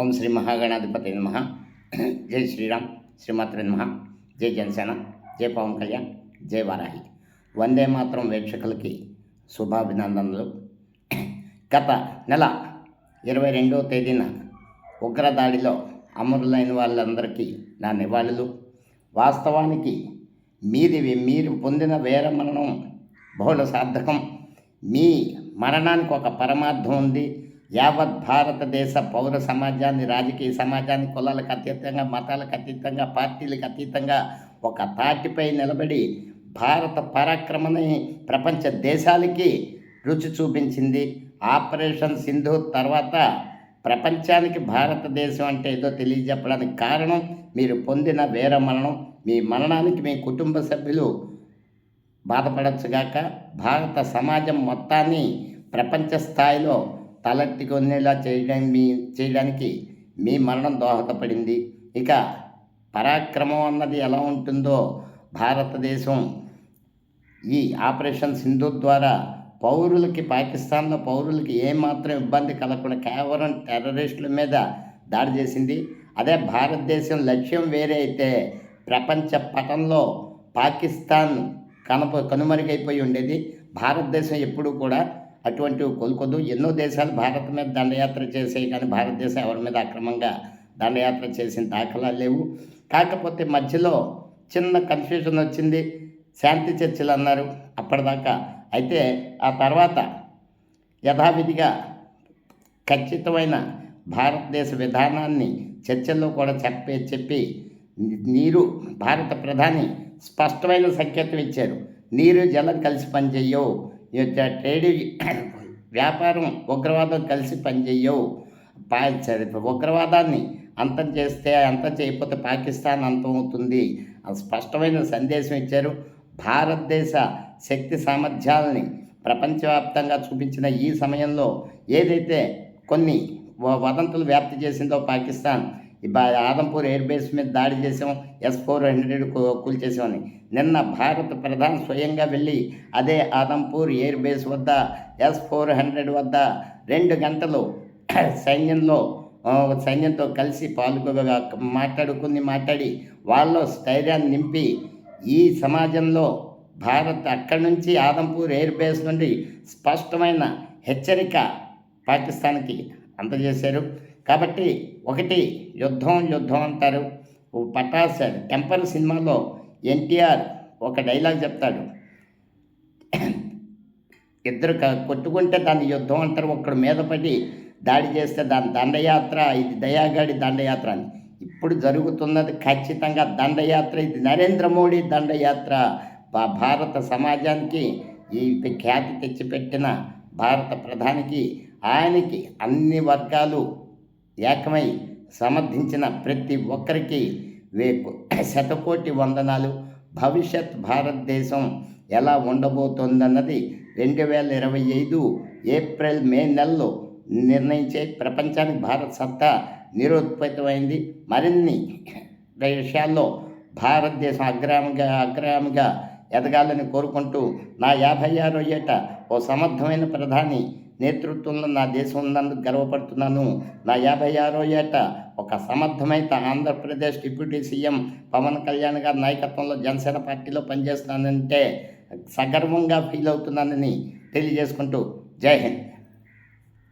ఓం శ్రీ మహాగణాధిపతి నమ. జై శ్రీరామ్. శ్రీమాత్రి నమ. జై జనసేన. జై పవన్ కళ్యాణ్. జై వారాహి. వందే మాత్రం వీక్షకులకి శుభాభినందనలు. గత నెల ఇరవై రెండవ తేదీన ఉగ్రదాడిలో అమరులైన వాళ్ళందరికీ నా నివాళులు. వాస్తవానికి మీది మీరు పొందిన వేర మరణం బహుళ సార్థకం. మీ మరణానికి ఒక పరమార్థం ఉంది. యావత్ భారతదేశ పౌర సమాజాన్ని రాజకీయ సమాజాన్ని కులాలకు అతీతంగా మతాలకు అతీతంగా పార్టీలకు అతీతంగా ఒక తాటిపై నిలబడి భారత పరాక్రమని ప్రపంచ దేశాలకి రుచి చూపించింది. ఆపరేషన్ సింధు తర్వాత ప్రపంచానికి భారతదేశం అంటే ఏదో తెలియజెప్పడానికి కారణం మీరు పొందిన వేర మరణం. మీ మరణానికి మీ కుటుంబ సభ్యులు బాధపడచ్చుగాక భారత సమాజం మొత్తాన్ని ప్రపంచ స్థాయిలో తలెత్తుకునేలా చేయడం మీ చేయడానికి మీ మరణం దోహదపడింది. ఇక పరాక్రమం అన్నది ఎలా ఉంటుందో భారతదేశం ఈ ఆపరేషన్ సింధు ద్వారా పౌరులకి పాకిస్తాన్లో పౌరులకి ఏమాత్రం ఇబ్బంది కలగకుండా కేవలం టెర్రరిస్టుల మీద దాడి చేసింది. అదే భారతదేశం లక్ష్యం వేరే అయితే ప్రపంచ పటంలో పాకిస్తాన్ కనప కనుమరుగైపోయి ఉండేది. భారతదేశం ఎప్పుడు కూడా అటువంటివి కోలుకోదు ఎన్నో దేశాలు భారత్ మీద దండయాత్ర చేసాయి కానీ భారతదేశం ఎవరి మీద అక్రమంగా దండయాత్ర చేసిన దాఖలాలు లేవు. కాకపోతే మధ్యలో చిన్న కన్ఫ్యూజన్ వచ్చింది. శాంతి చర్చలు అన్నారు అప్పటిదాకా. అయితే ఆ తర్వాత యథావిధిగా ఖచ్చితమైన భారతదేశ విధానాన్ని చర్చల్లో కూడా చెప్పే చెప్పి నీరు భారత ప్రధాని స్పష్టమైన సంకేతం ఇచ్చారు. నీరు జలం కలిసి పనిచేయవు. ట్రేడ్ వ్యాపారం ఉగ్రవాదం కలిసి పనిచేయవు. పా ఉగ్రవాదాన్ని అంతం చేస్తే అంతం చేయకపోతే పాకిస్తాన్ అంతం అవుతుంది. స్పష్టమైన సందేశం ఇచ్చారు. భారతదేశ శక్తి సామర్థ్యాలని ప్రపంచవ్యాప్తంగా చూపించిన ఈ సమయంలో ఏదైతే కొన్ని వ- వదంతులు వ్యాప్తి చేసిందో పాకిస్తాన్ ఇప్పుడు ఆదంపూర్ ఎయిర్ బేస్ మీద దాడి చేసాం ఎస్ ఫోర్ హండ్రెడ్ కూల్చేసామని నిన్న భారత ప్రధాని స్వయంగా వెళ్ళి అదే ఆదంపూర్ ఎయిర్ బేస్ వద్ద ఎస్ ఫోర్ హండ్రెడ్ వద్ద రెండు గంటలు సైన్యంలో సైన్యంతో కలిసి పాల్గొగా మాట్లాడుకుని మాట్లాడి వాళ్ళు స్థైర్యాన్ని నింపి ఈ సమాజంలో భారత్ అక్కడి నుంచి ఆదంపూర్ ఎయిర్ బేస్ నుండి స్పష్టమైన హెచ్చరిక పాకిస్తాన్కి అందజేశారు. కాబట్టి ఒకటి యుద్ధం యుద్ధం అంటారు. ఓ పటాస్ టెంపర్ సినిమాలో ఎన్టీఆర్ ఒక డైలాగ్ చెప్తాడు. ఇద్దరు కొట్టుకుంటే దాన్ని యుద్ధం అంటారు. ఒకడు మీద పడి దాడి చేస్తే దాని దండయాత్ర ఇది దయాగాడి దండయాత్ర అని. ఇప్పుడు జరుగుతున్నది ఖచ్చితంగా దండయాత్ర ఇది నరేంద్ర మోడీ దండయాత్ర. భారత సమాజానికి ఈ ఖ్యాతి తెచ్చిపెట్టిన భారత ప్రధానికి ఆయనకి అన్ని వర్గాలు ఏకమై సమర్థించిన ప్రతి ఒక్కరికి వే శతకోటి వందనాలు. భవిష్యత్ భారతదేశం ఎలా ఉండబోతోందన్నది రెండు వేల ఇరవై ఐదు ఏప్రిల్ మే నెలలో నిర్ణయించే ప్రపంచానికి భారత్ సత్తా నిరుత్పత్తమైంది మరిన్ని విషయాల్లో భారతదేశం అగ్రామిగా అగ్రామిగా ఎదగాలని కోరుకుంటూ నా యాభై ఆరో ఏట ఓ సమర్థమైన ప్రధాని నేతృత్వంలో నా దేశం ఉన్నందుకు గర్వపడుతున్నాను. నా యాభై ఆరో ఏట ఒక సమర్థమైన ఆంధ్రప్రదేశ్ డిప్యూటీ సీఎం పవన్ కళ్యాణ్ గారి నాయకత్వంలో జనసేన పార్టీలో పనిచేస్తున్నానంటే సగర్వంగా ఫీల్ అవుతున్నానని తెలియజేసుకుంటూ జై హింద్.